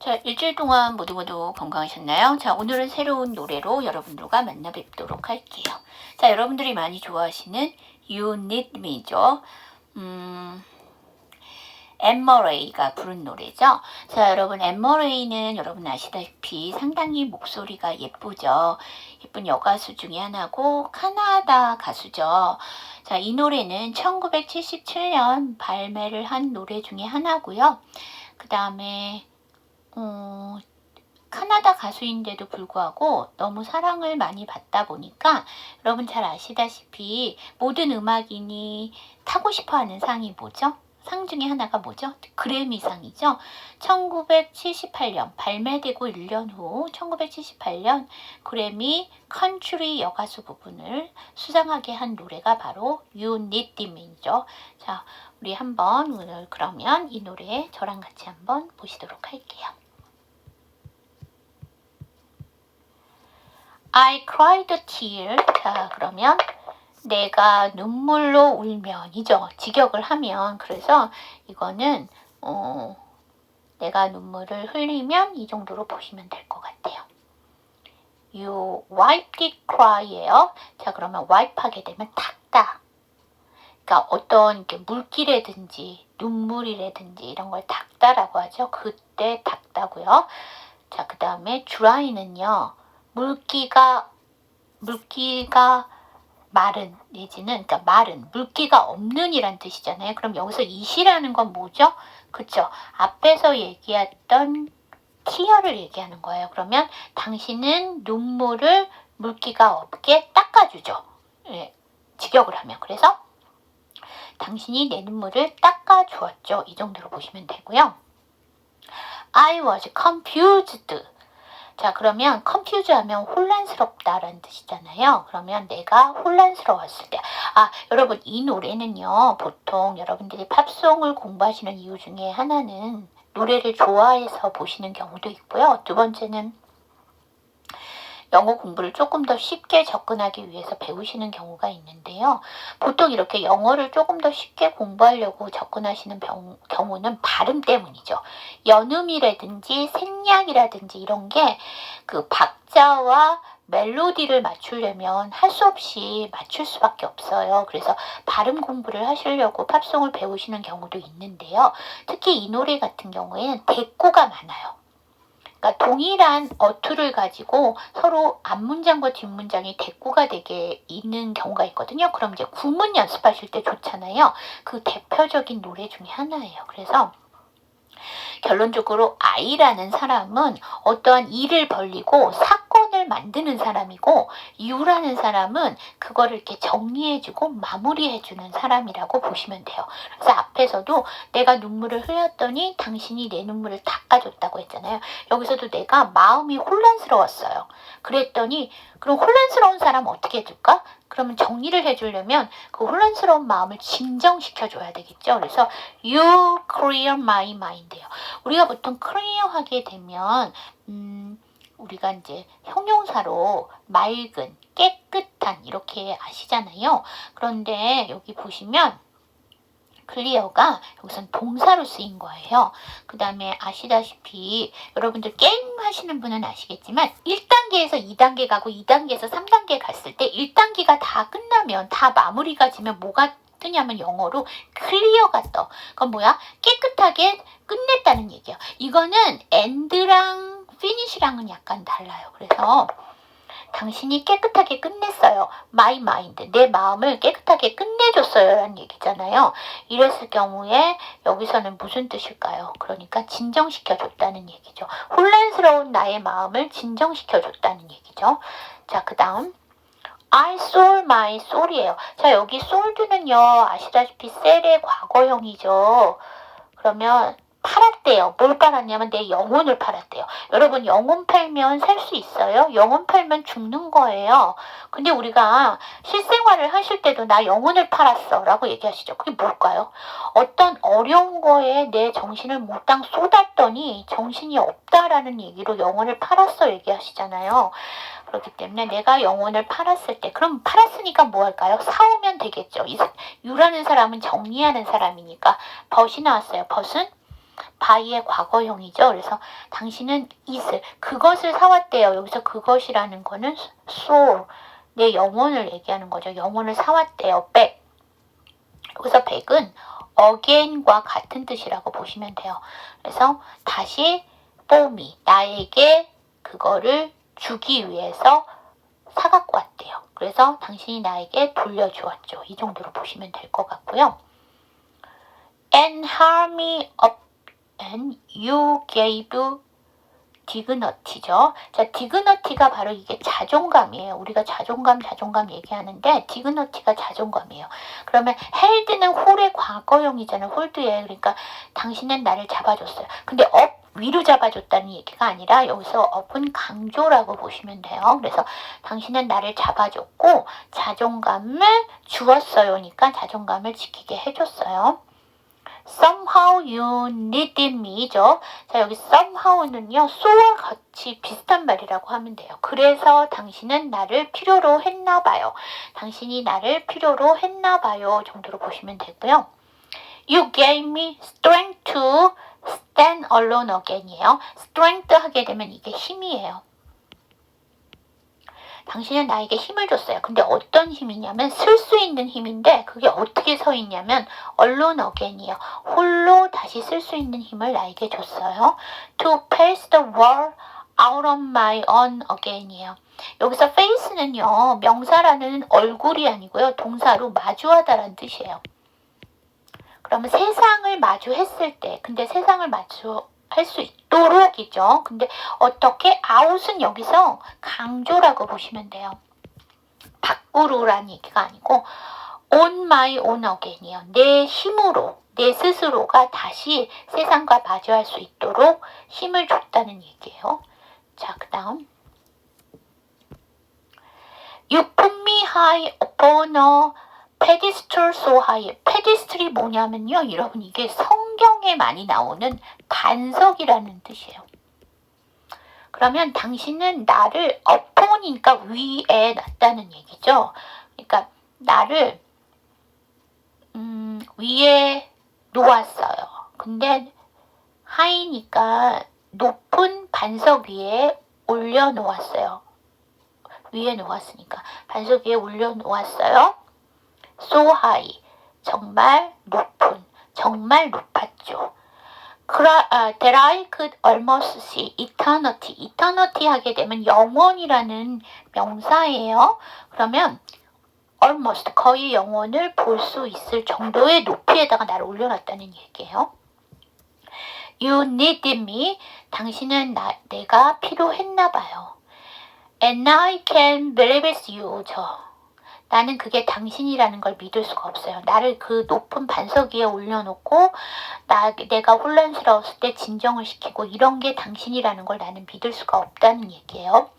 자, 일주일 동안 모두 모두 건강하셨나요? 자, 오늘은 새로운 노래로 여러분들과 만나 뵙도록 할게요. 자, 여러분들이 많이 좋아하시는 You Need Me죠. 음, 엠머레이가 부른 노래죠. 자, 여러분, 엠머레이는 여러분 아시다시피 상당히 목소리가 예쁘죠. 예쁜 여가수 중에 하나고, 카나다 가수죠. 자, 이 노래는 1977년 발매를 한 노래 중에 하나고요. 그 다음에, 어, 카나다 가수인데도 불구하고 너무 사랑을 많이 받다 보니까 여러분 잘 아시다시피 모든 음악인이 타고 싶어 하는 상이 뭐죠? 상 중에 하나가 뭐죠? 그래미상이죠. 1978년 발매되고 1년 후 1978년 그래미 컨츄리 여가수 부분을 수상하게 한 노래가 바로 Me이죠. 자, 우리 한번 오늘 그러면 이 노래 저랑 같이 한번 보시도록 할게요. I cried a tear. 자, 그러면 내가 눈물로 울면이죠. 직역을 하면. 그래서 이거는, 어, 내가 눈물을 흘리면 이 정도로 보시면 될 것 같아요. You wiped it cry예요. 자, 그러면 wipe 하게 되면 닦다. 그러니까 어떤 이렇게 물기라든지 눈물이라든지 이런 걸 닦다라고 하죠. 그때 닦다고요. 자, 그 다음에 dry는요. 물기가 물기가 마른 내지는 그러니까 마른 물기가 없는 이란 뜻이잖아요. 그럼 여기서 이시라는 건 뭐죠? 그쵸? 앞에서 얘기했던 티어를 얘기하는 거예요. 그러면 당신은 눈물을 물기가 없게 닦아주죠. 예, 직역을 하면 그래서 당신이 내 눈물을 닦아주었죠. 이 정도로 보시면 되고요. I was confused. 자, 그러면 confuse 하면 혼란스럽다라는 뜻이잖아요. 그러면 내가 혼란스러웠을 때. 아, 여러분, 이 노래는요, 보통 여러분들이 팝송을 공부하시는 이유 중에 하나는 노래를 좋아해서 보시는 경우도 있고요. 두 번째는 영어 공부를 조금 더 쉽게 접근하기 위해서 배우시는 경우가 있는데요. 보통 이렇게 영어를 조금 더 쉽게 공부하려고 접근하시는 병, 경우는 발음 때문이죠. 연음이라든지 생략이라든지 이런 게 그 박자와 멜로디를 맞추려면 할 수 없이 맞출 수밖에 없어요. 그래서 발음 공부를 하시려고 팝송을 배우시는 경우도 있는데요. 특히 이 노래 같은 경우에는 대꾸가 많아요. 그러니까 동일한 어투를 가지고 서로 앞문장과 뒷문장이 대꾸가 되게 있는 경우가 있거든요. 그럼 이제 구문 연습하실 때 좋잖아요. 그 대표적인 노래 중에 하나예요. 그래서 결론적으로 아이라는 사람은 어떠한 일을 벌리고 사건을 만드는 사람이고 유라는 사람은 그거를 이렇게 정리해주고 마무리해주는 사람이라고 보시면 돼요. 그래서 앞에서도 내가 눈물을 흘렸더니 당신이 내 눈물을 닦아줬다고 했잖아요. 여기서도 내가 마음이 혼란스러웠어요. 그랬더니 그럼 혼란스러운 사람 어떻게 해줄까? 그러면 정리를 해주려면 그 혼란스러운 마음을 진정시켜줘야 되겠죠. 그래서 you clear my mind예요. 우리가 보통 clear 하게 되면 음, 우리가 이제 형용사로 맑은, 깨끗한 이렇게 아시잖아요. 그런데 여기 보시면 클리어가 여기선 동사로 쓰인 거예요. 그 다음에 아시다시피 여러분들 게임 하시는 분은 아시겠지만 1단계에서 2단계 가고 2단계에서 3단계 갔을 때 1단계가 다 끝나면 다 마무리가 지면 뭐가 뜨냐면 영어로 클리어가 떠. 그건 뭐야? 깨끗하게 끝냈다는 얘기야. 이거는 end랑 finish랑은 약간 달라요. 그래서 당신이 깨끗하게 끝냈어요. My mind. 내 마음을 깨끗하게 끝내줬어요. 라는 얘기잖아요. 이랬을 경우에 여기서는 무슨 뜻일까요? 그러니까 진정시켜줬다는 얘기죠. 혼란스러운 나의 마음을 진정시켜줬다는 얘기죠. 자, 그 다음. I sold my soul이에요. 자, 여기 sold는요, 아시다시피 셀의 과거형이죠. 그러면 팔았대요. 뭘 팔았냐면 내 영혼을 팔았대요. 여러분 영혼 팔면 살 수 있어요? 영혼 팔면 죽는 거예요. 근데 우리가 실생활을 하실 때도 나 영혼을 팔았어 라고 얘기하시죠. 그게 뭘까요? 어떤 어려운 거에 내 정신을 몽땅 쏟았더니 정신이 없다라는 얘기로 영혼을 팔았어 얘기하시잖아요. 그렇기 때문에 내가 영혼을 팔았을 때 그럼 팔았으니까 뭐 할까요? 사오면 되겠죠. 이 유라는 사람은 정리하는 사람이니까 벗이 나왔어요. 벗은 바이의 과거형이죠. 그래서 당신은 it을 그것을 사왔대요. 여기서 그것이라는 거는 soul 내 영혼을 얘기하는 거죠. 영혼을 사왔대요. 백 여기서 백은 again과 같은 뜻이라고 보시면 돼요. 그래서 다시 me 나에게 그거를 주기 위해서 사갖고 왔대요. 그래서 당신이 나에게 돌려주었죠. 이 정도로 보시면 될 것 같고요. And harm me up and you gave 디그너티죠. 자, 디그너티가 바로 이게 자존감이에요. 우리가 자존감, 자존감 얘기하는데 디그너티가 자존감이에요. 그러면 헬드는 홀의 과거형이잖아요. 홀드에 그러니까 당신은 나를 잡아줬어요. 근데 업 위로 잡아줬다는 얘기가 아니라 여기서 업은 강조라고 보시면 돼요. 그래서 당신은 나를 잡아줬고 자존감을 주었어요 니까 자존감을 지키게 해줬어요. Somehow you needed me죠. 자, 여기 somehow는요, so와 같이 비슷한 말이라고 하면 돼요. 그래서 당신은 나를 필요로 했나 봐요. 당신이 나를 필요로 했나 봐요. 정도로 보시면 되고요. You gave me strength to stand alone again이에요. strength 하게 되면 이게 힘이에요. 당신은 나에게 힘을 줬어요. 근데 어떤 힘이냐면 쓸 수 있는 힘인데 그게 어떻게 서 있냐면 alone again이에요. 홀로 다시 쓸 수 있는 힘을 나에게 줬어요. To face the world out of my own again이에요. 여기서 face는요 명사라는 얼굴이 아니고요 동사로 마주하다라는 뜻이에요. 그러면 세상을 마주했을 때 근데 세상을 마주 할 수 있도록이죠. 근데 어떻게 아웃은 여기서 강조라고 보시면 돼요. 밖으로라는 얘기가 아니고 on my own again이요. 내 힘으로 내 스스로가 다시 세상과 마주할 수 있도록 힘을 줬다는 얘기예요. 자, 그 다음 You put me high upon a so high. 페디스트리 뭐냐면요. 여러분 이게 성경에 많이 나오는 반석이라는 뜻이에요. 그러면 당신은 나를 upon이니까 위에 놨다는 얘기죠. 그러니까 나를 음, 위에 놓았어요. 근데 하이니까 높은 반석 위에 올려놓았어요. 위에 놓았으니까 반석 위에 올려놓았어요. So high 정말 높은 정말 높았죠. 아, that I could almost see eternity. eternity 하게 되면 영원이라는 명사예요. 그러면 almost 거의 영원을 볼 수 있을 정도의 높이에다가 나를 올려놨다는 얘기예요. You needed me. 당신은 나, 내가 필요했나 봐요. And I can believe it's you. 저. 나는 그게 당신이라는 걸 믿을 수가 없어요. 나를 그 높은 반석 위에 올려놓고 나, 내가 혼란스러웠을 때 진정을 시키고 이런 게 당신이라는 걸 나는 믿을 수가 없다는 얘기예요.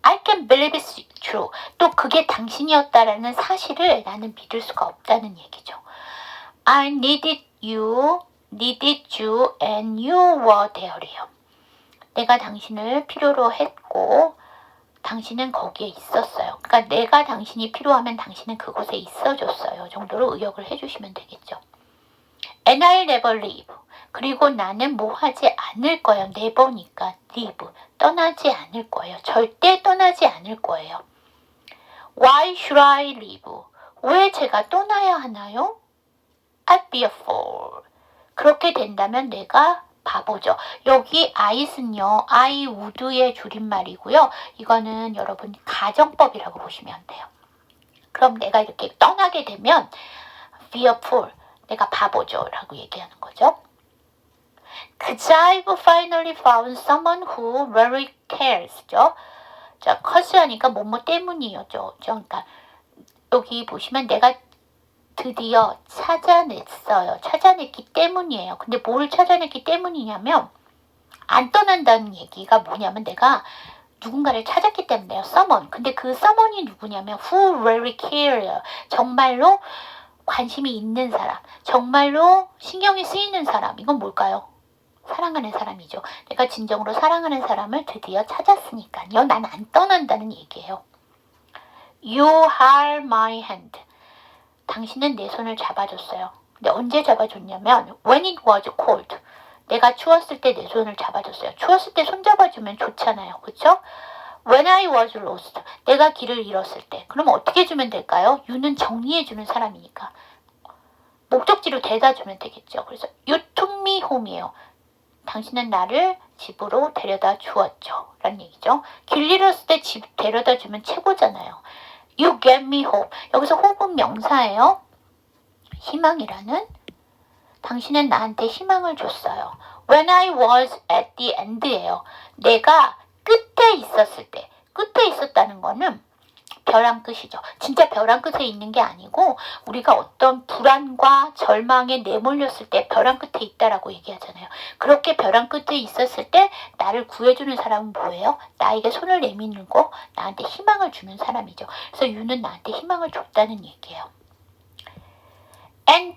I can believe it's true. 또 그게 당신이었다라는 사실을 나는 믿을 수가 없다는 얘기죠. I needed you, needed you, and you were there이요. 내가 당신을 필요로 했고 당신은 거기에 있었어요. 그러니까 내가 당신이 필요하면 당신은 그곳에 있어줬어요. 정도로 의역을 해주시면 되겠죠. And I'll never leave. 그리고 나는 뭐 하지 않을 거예요. never니까 leave. 떠나지 않을 거예요. 절대 떠나지 않을 거예요. Why should I leave? 왜 제가 떠나야 하나요? I'd be a fool. 그렇게 된다면 내가 바보죠. 여기 I은요, I would의 줄임말이고요. 이거는 여러분 가정법이라고 보시면 돼요. 그럼 내가 이렇게 떠나게 되면 fool. 내가 바보죠. 라고 얘기하는 거죠. Cause I've finally found someone who really cares죠. 자, cause 하니까 뭐뭐 때문이었죠. 그러니까 여기 보시면 내가 드디어 찾아냈어요. 찾아냈기 때문이에요. 근데 뭘 찾아냈기 때문이냐면 안 떠난다는 얘기가 뭐냐면 내가 누군가를 찾았기 때문에요. someone. 근데 그 someone이 누구냐면 who really care. 정말로 관심이 있는 사람. 정말로 신경이 쓰이는 사람. 이건 뭘까요? 사랑하는 사람이죠. 내가 진정으로 사랑하는 사람을 드디어 찾았으니까요. 난 안 떠난다는 얘기예요. You hold my hand. 당신은 내 손을 잡아줬어요. 근데 언제 잡아줬냐면 when it was cold. 내가 추웠을 때 내 손을 잡아줬어요. 추웠을 때 손 잡아주면 좋잖아요. 그쵸? When I was lost. 내가 길을 잃었을 때. 그럼 어떻게 해주면 될까요? you는 정리해주는 사람이니까. 목적지로 대다 주면 되겠죠. 그래서 you took me home이에요. 당신은 나를 집으로 데려다 주었죠. 라는 얘기죠. 길 잃었을 때 집 데려다 주면 최고잖아요. You gave me hope. 여기서 hope은 명사예요. 희망이라는 당신은 나한테 희망을 줬어요. When I was at the end예요. 내가 끝에 있었을 때. 끝에 있었다는 거는 벼랑 끝이죠. 진짜 벼랑 끝에 있는 게 아니고 우리가 어떤 불안과 절망에 내몰렸을 때 벼랑 끝에 있다라고 얘기하잖아요. 그렇게 벼랑 끝에 있었을 때 나를 구해주는 사람은 뭐예요? 나에게 손을 내밀고 나한테 희망을 주는 사람이죠. 그래서 유는 나한테 희망을 줬다는 얘기예요.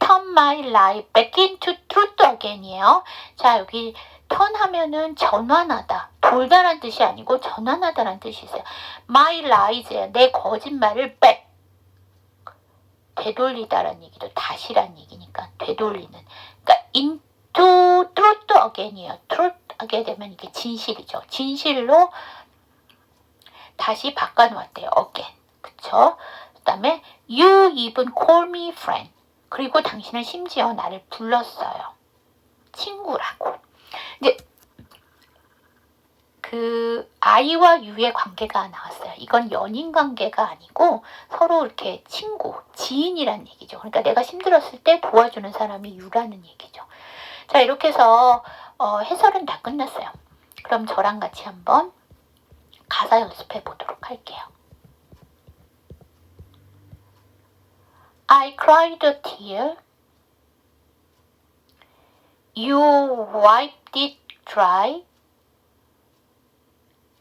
Turn my life back into truth again이에요. 자 여기 turn 하면은 전환하다. 돌다란 뜻이 아니고 전환하다란 뜻이 있어요. My lies, 내 거짓말을 back. 되돌리다란 얘기도 다시란 얘기니까 되돌리는. 그러니까 into truth again이에요. truth 하게 되면 이게 진실이죠. 진실로 다시 바꿔놓았대요. again. 그쵸? 그 다음에 you even call me friend. 그리고 당신은 심지어 나를 불렀어요. 친구라고. 이제 그 아이와 유의 관계가 나왔어요. 이건 연인 관계가 아니고 서로 이렇게 친구, 지인이란 얘기죠. 그러니까 내가 힘들었을 때 도와주는 사람이 유라는 얘기죠. 자, 이렇게 해서 어, 해설은 다 끝났어요. 그럼 저랑 같이 한번 가사 연습해 보도록 할게요. I cried a tear. You wiped it dry.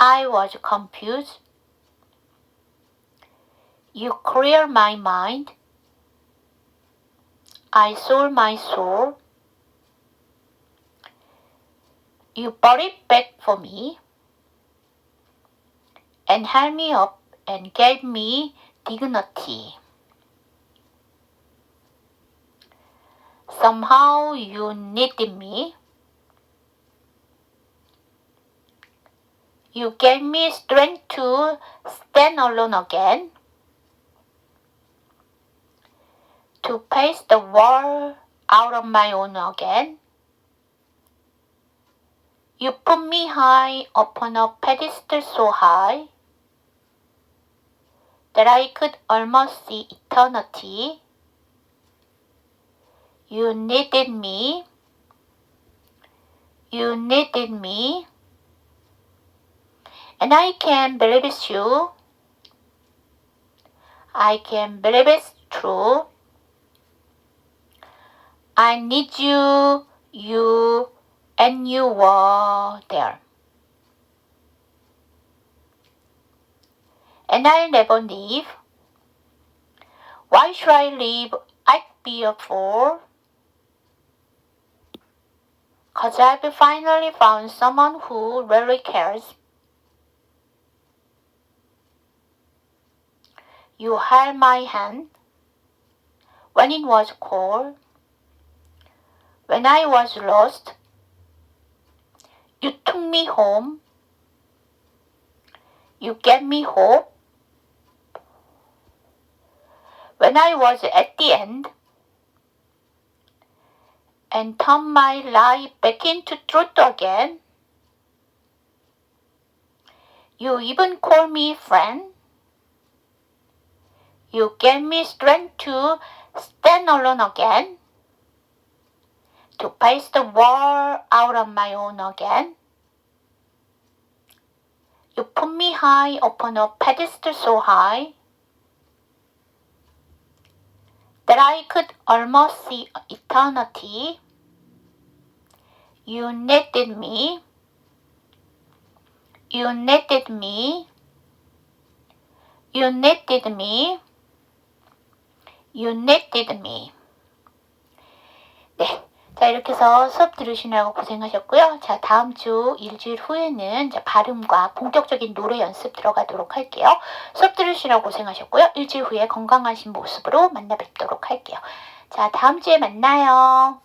I was confused. You clear my mind. I sold my soul. You brought it back for me and held me up and gave me dignity. Somehow you need me. You gave me strength to stand alone again, to face the world out of my own again. You put me high upon a pedestal so high that I could almost see eternity. You needed me. You needed me. And I can believe it's you. I can believe it's true. I need you, you, and you were there. And I'll never leave. Why should I leave? I'd be a fool. I've finally found someone who really cares. You held my hand when it was cold, when I was lost. You took me home. You gave me hope. When I was at the end, and turn my life back into truth again. You even call me friend. You gave me strength to stand alone again, to face the world out of my own again. You put me high upon a pedestal so high that I could almost see eternity. You needed me. You needed me. You needed me. You needed me. 네. 자, 이렇게 해서 수업 들으시느라고 고생하셨고요. 자, 다음 주 일주일 후에는 발음과 본격적인 노래 연습 들어가도록 할게요. 수업 들으시느라고 고생하셨고요. 일주일 후에 건강하신 모습으로 만나 뵙도록 할게요. 자, 다음 주에 만나요.